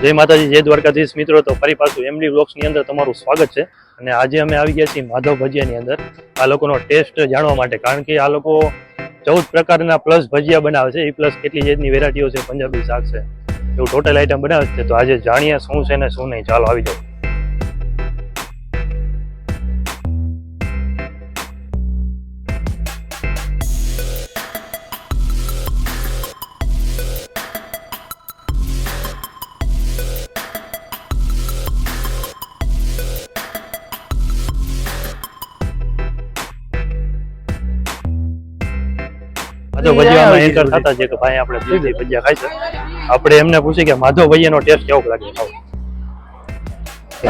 જય માતાજી, જય દ્વારકાધીશ મિત્રો. તો ફરી પાછું એમડી બ્લોગ્સની અંદર તમારું સ્વાગત છે. અને આજે અમે આવી ગયા છીએ માધવ ભજીયાની અંદર. આ લોકોનો ટેસ્ટ જાણવા માટે, કારણ કે આ લોકો ચૌદ પ્રકારના પ્લસ ભજીયા બનાવે છે. એ પ્લસ કેટલી જાતની વેરાયટીઓ છે? પંજાબી શાક છે. એવું ટોટલ આઈટમ બનાવે છે. તો આજે જાણીએ શું છે ને શું નહીં. ચાલો, આવી જાઓ. માધવ ભજીયામાં એન્ટર થતા છે કે ભાઈ આપણે ભજીયા છે. એમને પૂછી કે માધવ ભજીયાનો ટેસ્ટ કેવો લાગે? ખાવ.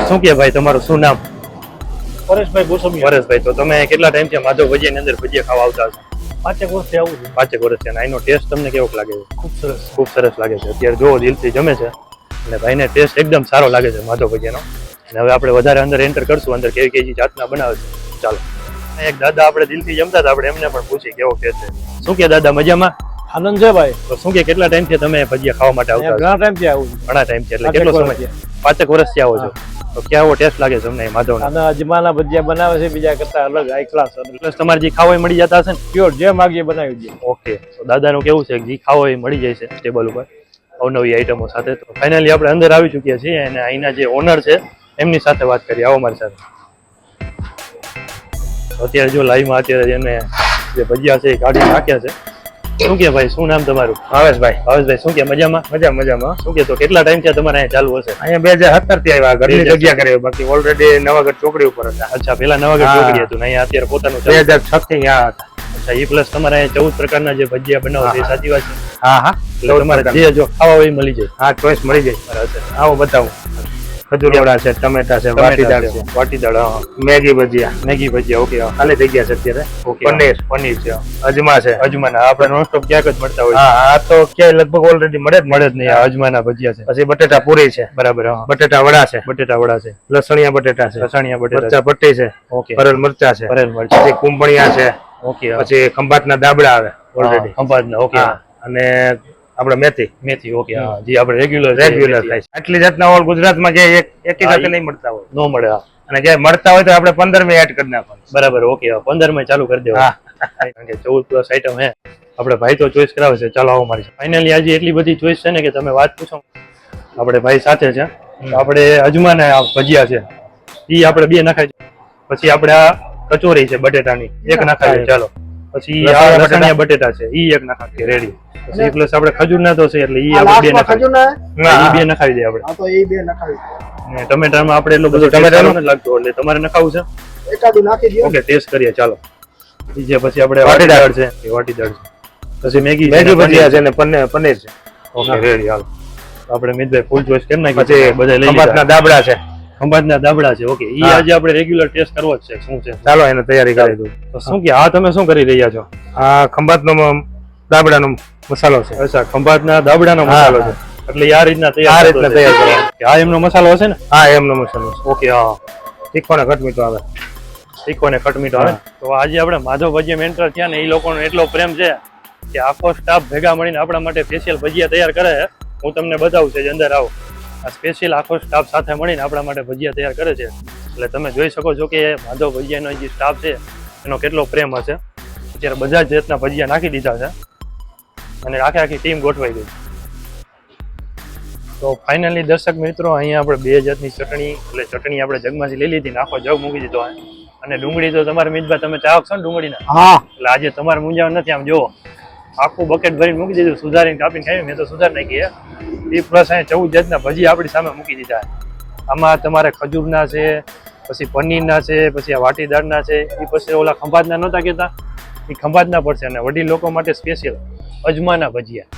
શું કે ભાઈ તમારું શું નામ? પરેશભાઈ ગોસ્વામી. પરેશભાઈ તો તમે કેટલા ટાઈમથી માધવ ભજીયાની અંદર ભજીયા ખાવા આવતા હશો? પાંચેક વર્ષથી આવું છું. પાંચેક વર્ષથી અને એનો ટેસ્ટ તમને કેવો લાગે? છે ખૂબ સરસ. ખૂબ સરસ લાગે છે. અત્યારે જો દિલથી જમે છે. અને ભાઈને ટેસ્ટ એકદમ સારો લાગે છે માધવ ભજીયાનો. અને હવે આપણે વધારે અંદર એન્ટર કરશું અંદર કેવી કેવી જાતના બનાવે છે. ચાલો. એક દાદા આપણે દિલથી જમતા હતા આપણે એમને પણ પૂછી કેવો કે છે. શું કે દાદા મજામાં? આનંદ છે ભાઈ. તો શું કે કેટલા ટાઈમથી તમે ભજીયા ખાવા માટે આવતા ઘણા ટાઈમથી આવું છું. ઘણા ટાઈમથી એટલે કેટલો સમય? પાંચેક વર્ષથી આવો છો. તો કેવો ટેસ્ટ લાગે છે તમને માધવ અને અજમાના ભજીયા બનાવે છે બીજા કરતા અલગ હાઈ ક્લાસ પ્લસ તમારે જે ખાવા મળી જતા હશે ને? પ્યોર જે માગીએ બનાવી દે. ઓકે. તો દાદાનું કેવું છે? કે જે ખાવા મળી જાય છે ટેબલ ઉપર. અવનવી આઈટમો સાથે. તો ફાઇનલી આપણે અંદર આવી ચૂક્યા છીએ અને અહીંના જે ઓનર છે એમની સાથે વાત કરીએ. આવો મારી સાથે. અત્યારે જો લાઈવમાં અત્યારે એને જે ભજીયા છે એ કાઢી નાખ્યા છે. શું કે ભાઈ શું નામ તમારું? ભાવેશભાઈ. ભાવેશભાઈ શું કે? મજામાં? મજા મજામાં. શું કે તો કેટલા ટાઈમ છે તમારે અહીંયા ચાલુ હશે? અહીંયા બે હજાર સત્તરથી આવ્યા ઘરની જગ્યા કરી બાકી ઓલરેડી નવાગઢ ચોકડી ઉપર હતા. અચ્છા પેલા નવાગઢ ચોકડી હતું અહીંયા અત્યારે પોતાનું બે. હજાર છ? થી અહીંયા હતા. અચ્છા એ પ્લસ તમારે અહીંયા ચૌદ પ્રકારના જે ભજીયા બનાવો છે એ સાચી વાત છે? હા હા. તમારે જે જો ખાવા હોય મળી જાય. હા ચોઈસ મળી જાય. બરાબર આવો બતાવો. ખજૂરવડા છે ટમેટા છે વાટી દાળ છે. વાટીદાળ હા. Maggi bhajiya. Maggi bhajiya okay હા. ખાલી જગ્યા છે અત્યારે. ઓકે પનીર. પનીર છે અજમા છે. અજમાના. આપણે નોનસ્ટોપ ક્યાંક જ મળતા હોય. હા આ તો ક્યાંય લગભગ ઓલરેડી મળે જ મળે જ નહીં આ અજમાના ભજીયા છે. પછી બટેટા પૂરી છે. બરાબર હા. બટેટા વડા છે. બટેટા વડા છે. લસણિયા બટેટા છે. લસણિયા બટેટા મરચા પટ્ટી છે. ઓકે. ફરેલ મરચા છે. ભરેલ મરચા. પછી કુંભણિયા છે. ઓકે. પછી ખંભાતના દાબડા આવે ઓલરેડી ખંભાતના ઓકે અને આપણે મેથી. મેથી ઓકે હા. જે આપણે રેગ્યુલર રેગ્યુલર થાય. છે આટલી જાતના ઓલ ગુજરાતમાં ક્યાંય એક એકી સાથે નહીં મળતા હોય. નો મળે હા. અને ક્યાંય મળતા હોય તો આપણે પંદરમાં એડ કરી નાખવાનું. બરાબર ઓકે પંદરમાં ચાલુ કરી દેવા કારણ કે ચૌદ પ્લસ આઈટમ હે. આપણે ભાઈ તો ચોઈસ કરાવે છે. ચાલો આવો મારી ફાઇનલી આજે એટલી બધી ચોઈસ છે ને કે તમે વાત પૂછો. આપણે ભાઈ સાથે છે. આપણે અજમાના ભજીયા છે. એ આપણે બે નાખાય પછી આપણે આ કચોરી છે બટેટાની. એક નાખાય ચાલો. પછી આ બટેટા. છે ઈ એક નખાય રેડી પછી પ્લસ આપણે ખજૂરના તો છે એટલે ઈ આપણે બે નખાય ના, ઈ બે નખાવી દે આપણે. હા તો ઈ બે નખાવી અને ટમેટામાં આપણે એટલો બધો ટમેટાનું? નથી લાગતો એટલે તમારે નખાવું છે? એકાદું નાખી દો ઓકે ટેસ્ટ કરીએ ચાલો. બીજે પછી આપણે વાટી દાળ. છે એ વાટી દાળ છે. પછી મેગી છે મેગી ભજીયા છે ને પનીર પનીર છે. ઓકે રેડી હાલો. આપણે મિતભાઈ ફૂલ ચોઈસ કરી નાખી પછી બધા લઈ લીધા. દાબડા છે. ખંભાતના દાબડા છે ઓકે ઈ આજે આપણે રેગ્યુલર ટેસ્ટ કરવો જ છે શું છે? ચાલો એને તૈયારી કરી દઉં. તો શું કે આ તમે શું કરી રહ્યા છો? આ ખંભાતનો દાબડાનો મસાલો છે. અચ્છા ખંભાતના દાબડાનો મસાલો છે. એટલે આ રીતના આ રીતના તૈયાર કરવાનો. કે આ એમનો મસાલો હશે ને? હા એમનો મસાલો છે. ઓકે હા. તીખો ને ખટ મીઠો આવે. તીખો ને ખટમીઠો આવે તો આજે આપણે માધવ ભજીયા મેન્ટર થયા ને એ લોકોનો એટલો પ્રેમ છે કે આખો સ્ટાફ ભેગા મળીને આપણા માટે સ્પેશિયલ ભજીયા તૈયાર કરે હું તમને બતાવું છે અંદર આવો. આ સ્પેશિયલ આખો સ્ટાફ સાથે મળીને આપણા માટે ભજીયા તૈયાર કરે છે. એટલે તમે જોઈ શકો છો કે માધવ ભજીયાનો જે સ્ટાફ છે એનો કેટલો પ્રેમ હશે. અત્યારે બધા જ જાતના ભજીયા નાખી દીધા છે. અને આખે આખી ટીમ ગોઠવાઈ ગઈ. તો ફાઇનલી દર્શક મિત્રો અહીંયા આપણે બે જાતની ચટણી એટલે ચટણી આપણે જગમાંથી લઈ લીધી આખો જગ મૂકી દીધો અને ડુંગળી તો તમારે મિતભાઈ તમે ચાહક છો ને ડુંગળીના? હા. એટલે આજે તમારે મૂંઝાવ નથી આમ જુઓ. આખું બકેટ ભરીને મૂકી દીધું સુધારીને કાપીને ખાઈ મેં તો સુધાર નાખી એ પ્લસ અહીંયા ચૌદ જાતના ભજી આપણી સામે મૂકી દીધા આમાં તમારે ખજૂરના છે પછી પનીરના છે પછી આ વાટીદાળના છે એ પછી ઓલા ખંભાતના નહોતા કહેતા? એ ખંભાતના પડશે અને વડીલ લોકો માટે સ્પેશિયલ અજમાના ભજીયા.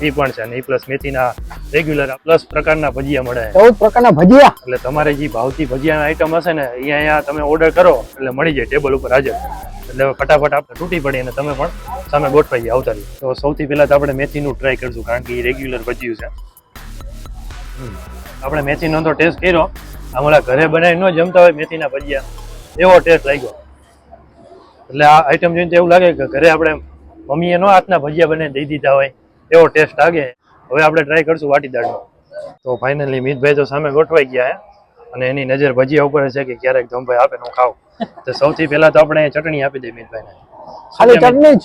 એ પણ છે અને એ પ્લસ મેથીના રેગ્યુલર પ્લસ પ્રકારના ભજીયા મળે. ચૌદ પ્રકારના ભજીયા? એટલે તમારે જે ભાવતી ભજીયાના આઈટમ હશે ને એ અહીંયા તમે ઓર્ડર કરો એટલે મળી જાય ટેબલ ઉપર હાજર. એટલે ફટાફટ આપણે તૂટી પડી અને તમે પણ સામે ગોઠવાઈ આવતા તો સૌથી પહેલા તો આપણે મેથીનું ટ્રાય કરશું કારણ કે એ રેગ્યુલર ભજીયું છે. આપણે મેથીનો તો ટેસ્ટ કર્યો. અમારા ઘરે બનાવી ન જમતા હોય મેથીના ભજીયા. એવો ટેસ્ટ લાગ્યો. એટલે આ આઈટમ જોઈને એવું લાગે કે ઘરે આપણે મમ્મીએ નો હાથના ભજીયા બનાવીને દઈ દીધા હોય. એવો ટેસ્ટ લાગે. હવે આપણે ટ્રાય કરશું વાટી દાળનો. તો ફાઇનલી મિતભાઈ તો સામે ગોઠવાઈ ગયા હે. અને એની નજર ભજીયા ઉપર છે કે ક્યારેક ધમભાઈ આપે ને હું ખાવ તો સૌથી પહેલા તો આપણે ચટણી આપી દઈએ મિતભાઈને. ખાલી ચટણી જ?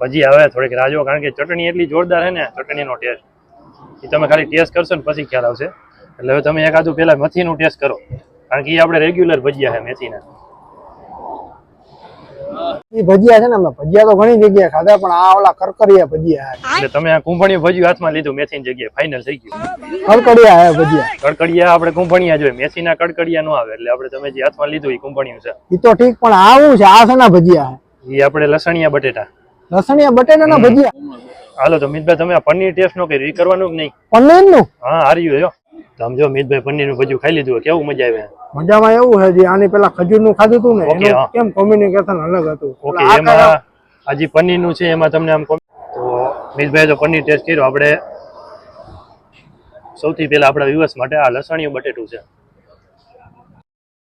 ભજી આવે થોડીક રાજો કારણ કે ચટણી એટલી જોરદાર છે ને ચટણીનો ટેસ્ટ એ તમે ખાલી ટેસ્ટ કરશો ને પછી ખ્યાલ આવશે. એટલે હવે તમે એકાદું પહેલા મેથીનું ટેસ્ટ કરો. કારણ કે એ આપણે રેગ્યુલર ભજીયા છે મેથીના. ઈ ભજીયા છે ને અમે ભજીયા તો ઘણી જગ્યાએ ખાધા પણ આ ઓલા કરકરિયા ભજીયા એટલે તમે આ કુંભણિયું ભજીયું હાથમાં લીધું મેથીની જગ્યાએ ફાઇનલ થઈ ગયું. કડકડિયા હે ભજીયા. કડકડિયા આપણે કુંભણિયા જોઈએ મેથીના કડકડિયા નો આવે એટલે આપણે તમે જે હાથમાં લીધું એ કુંભણિયું છે. તો ઠીક પણ આવું છે આ શેના ભજીયા એ આપણે લસણિયા બટેટા. લસણિયા બટેટાના ભજીયા? હાલો તો મિતભાઈ તમે આ પનીર ટેસ્ટ નો કર્યું એ કરવાનું કે નહીં? પનીરનું હા હાર્યું જો. તમે જો મિતભાઈ પનીરનું ભજીયું ખાઈ લીધું કેવું મજા આવે? મજામાં એવું છે જે આની પેલા ખજૂરનું ખાધું હતું ને. કેમ કોમ્યુનિકેશન અલગ હતું? ઓકે એમાં હજી આ જે પનીરનું છે એમાં તમને આમ તો મિતભાઈ તો પનીર ટેસ્ટ કર્યો આપણે સૌથી પહેલા આપણા દિવસ માટે આ લસણીયું બટેટું છે.